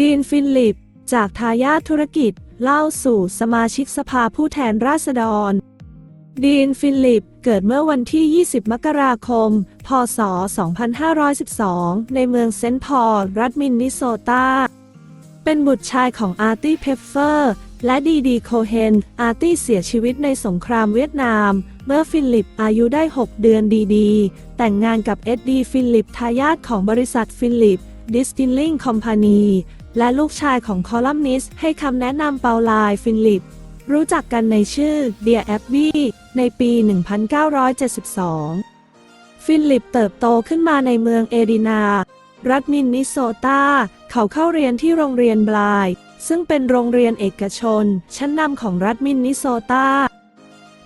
ดีนฟิลิป จากทายาทธุรกิจ เล่าสู่สมาชิกสภาผู้แทนราษฎร ดีนฟิลิป เกิดเมื่อวันที่ 20 มกราคม พศ 2512 ในเมืองเซนต์พอล รัฐมินนิโซตา เป็นบุตรชายของอาร์ตี้เพฟเฟอร์ และดีดีโคเฮน อาร์ตี้เสียชีวิตในสงครามเวียดนาม เมื่อฟิลิปอายุได้ 6 เดือนดีดี แต่งงานกับเอ็ดดีฟิลิปทายาทของบริษัทฟิลิป ดิสติลลิงคอมพานีและลูกชายของคอลัมนิสต์ให้คำแนะนำเปาลายฟิลิป รู้จักกันในชื่อเดียแอบบี้ในปี 1972 ฟิลิปเติบโตขึ้นมาในเมืองเอดินา รัฐมินนิโซตา เขาเข้าเรียนที่โรงเรียนบลาย ซึ่งเป็นโรงเรียนเอกชน ชั้นนำของรัฐมินนิโซตา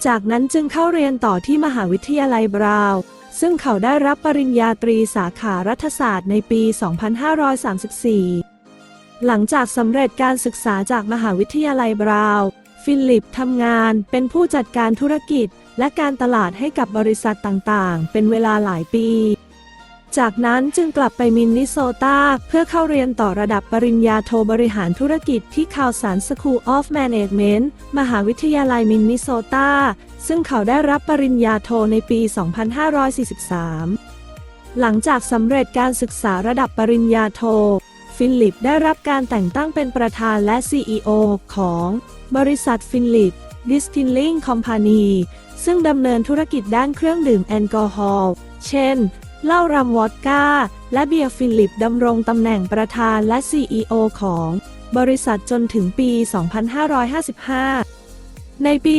จากนั้นจึงเข้าเรียนต่อที่มหาวิทยาลัยบราวน์ ซึ่งเขาได้รับปริญญาตรีสาขารัฐศาสตร์ในปี 2534 หลังจากสำเร็จการศึกษาจากมหาวิทยาลัยบราวน์ฟิลิปทำงานเป็นผู้จัดการธุรกิจและการตลาดให้กับบริษัทต่างๆ เป็นเวลาหลายปี จากนั้นจึงกลับไปมินนิโซตาเพื่อเข้าเรียนต่อระดับปริญญาโทบริหารธุรกิจที่คาวสันสคูลออฟแมネจเมนต์มหาวิทยาลัยมินนิโซตา ซึ่งเขาได้รับปริญญาโทในปี 2543 หลังจากสำเร็จการศึกษาระดับปริญญาโท ฟิลิปได้รับการแต่งตั้งเป็นประธานและ CEO ของ บริษัทฟิลิปดิสติลลิงคอมพานีซึ่งดำเนินธุรกิจด้านเครื่องดื่มแอลกอฮอล์ เช่น เหล้ารำวอดก้า และเบียร์ฟิลิปดำรงตำแหน่งประธานและ CEO ของ บริษัทจนถึงปี 2555 ในปี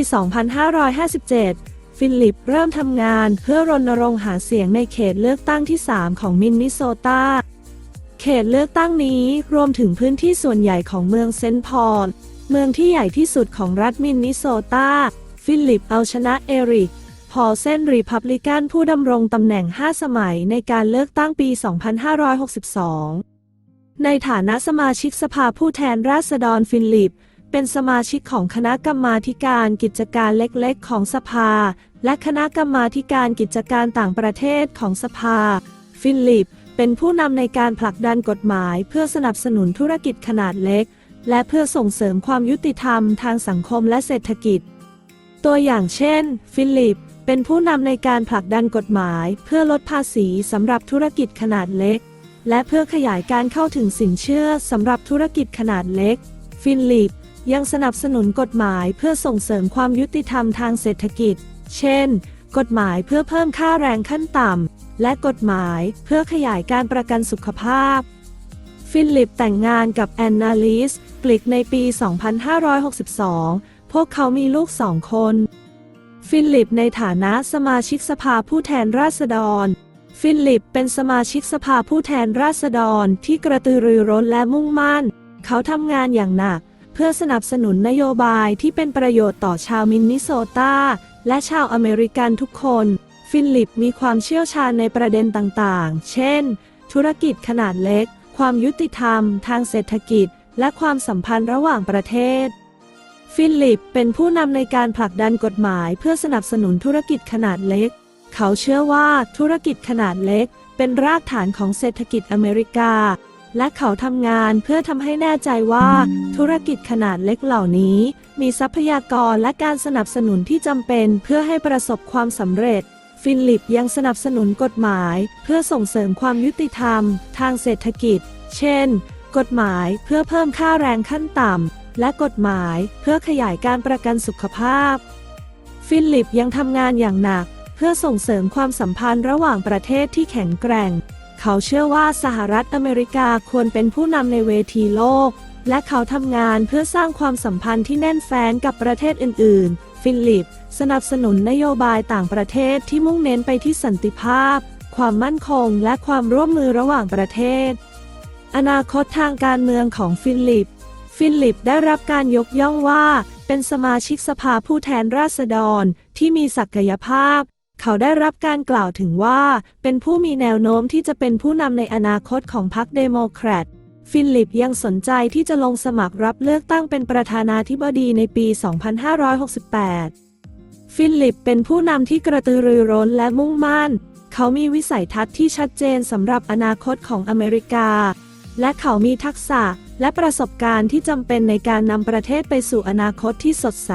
2557 ฟิลิปเริ่มทำงานเพื่อรณรงค์หาเสียงในเขตเลือกตั้งที่ 3 ของมินนิโซตา เขตเลือกตั้งนี้รวมถึงพื้นที่ส่วนใหญ่ของเมืองเซนต์พอล เมืองที่ใหญ่ที่สุดของรัฐมินนิโซตา ฟิลิปเอาชนะเอริก พอลเซนรีพับลิกันผู้ดำรงตำแหน่ง 5 สมัยในการเลือกตั้งปี 2562 ในฐานะสมาชิกสภาผู้แทนราษฎรฟิลิป เป็นสมาชิกของคณะกรรมาการกิจการเล็กๆ ของสภา และคณะกรรมาการกิจการต่างประเทศของสภา ฟิลิป เป็นผู้นำในการผลักดันกฎหมาย เพื่อสนับสนุนธุรกิจขนาดเล็ก และเพื่อส่งเสริมความยุติธรรมทางสังคมและเศรษฐกิจ ตัวอย่างเช่น ฟิลิป เป็นผู้นำในการผลักดันกฎหมาย เพื่อลดภาษีสำหรับธุรกิจขนาดเล็ก และเพื่อขยายการเข้าถึงสินเชื่อสำหรับธุรกิจขนาดเล็ก ฟินลิปยังสนับสนุนกฎหมายเพื่อส่งเสริมความยุติธรรมทางเศรษฐกิจ เช่น กฎหมายเพื่อเพิ่มค่าแรงขั้นต่ำ และกฎหมายเพื่อขยายการประกันสุขภาพ ฟินลิปแต่งงานกับแอนนาลิสกลิกในปี 2562 พวกเขามีลูกสองคน ฟิลิปในฐานะสมาชิกสภาผู้แทนราษฎร ฟิลิปเป็นสมาชิกสภาผู้แทนราษฎรที่กระตือรือร้นและมุ่งมั่น เขาทำงานอย่างหนัก เพื่อสนับสนุนนโยบายที่เป็นประโยชน์ต่อชาวมินนิโซตาและชาวอเมริกันทุกคน ฟิลิปมีความเชี่ยวชาญในประเด็นต่างๆ เช่น ธุรกิจขนาดเล็ก ความยุติธรรม ทางเศรษฐกิจ และความสัมพันธ์ระหว่างประเทศ ฟิลิปเป็นผู้นำในการผลักดันกฎหมายเพื่อสนับสนุนธุรกิจขนาดเล็ก เขาเชื่อว่าธุรกิจขนาดเล็ก เป็นรากฐานของเศรษฐกิจอเมริกา และเขาทำงานเพื่อทำให้แน่ใจว่า ธุรกิจขนาดเล็กเหล่านี้ มีทรัพยากรและการสนับสนุนที่จำเป็นเพื่อให้ประสบความสำเร็จ ฟิลิปยังสนับสนุนกฎหมาย เพื่อส่งเสริมความยุติธรรม ทางเศรษฐกิจ เช่น กฎหมายเพื่อเพิ่มค่าแรงขั้นต่ำ และกฎหมายเพื่อขยายการประกันสุขภาพ ฟิลิปยังทำงานอย่างหนัก เพื่อส่งเสริมความสัมพันธ์ระหว่างประเทศที่แข็งแกร่ง เขาเชื่อว่าสหรัฐอเมริกาควรเป็นผู้นำในเวทีโลก และเขาทำงานเพื่อสร้างความสัมพันธ์ที่แน่นแฟ้นกับประเทศอื่น ๆ ฟิลิป สนับสนุนนโยบายต่างประเทศที่มุ่งเน้นไปที่สันติภาพ ความมั่นคง และความร่วมมือระหว่างประเทศ อนาคตทางการเมืองของฟิลิป ฟิลิปได้รับการยกย่องว่า เป็นสมาชิกสภาผู้แทนราษฎรที่มีศักยภาพ เขาได้รับการกล่าวถึงว่า เป็นผู้มีแนวโน้มที่จะเป็นผู้นำในอนาคตของพรรคเดโมแครตฟิลิปยังสนใจที่จะลงสมัครรับเลือกตั้งเป็นประธานาธิบดีในปี 2568 ฟิลิปเป็นผู้นำที่กระตือรือร้นและมุ่งมั่น เขามีวิสัยทัศน์ที่ชัดเจนสำหรับอนาคตของอเมริกา และเขามีทักษะ และประสบการณ์ที่จำเป็นในการนำประเทศไปสู่อนาคตที่สดใส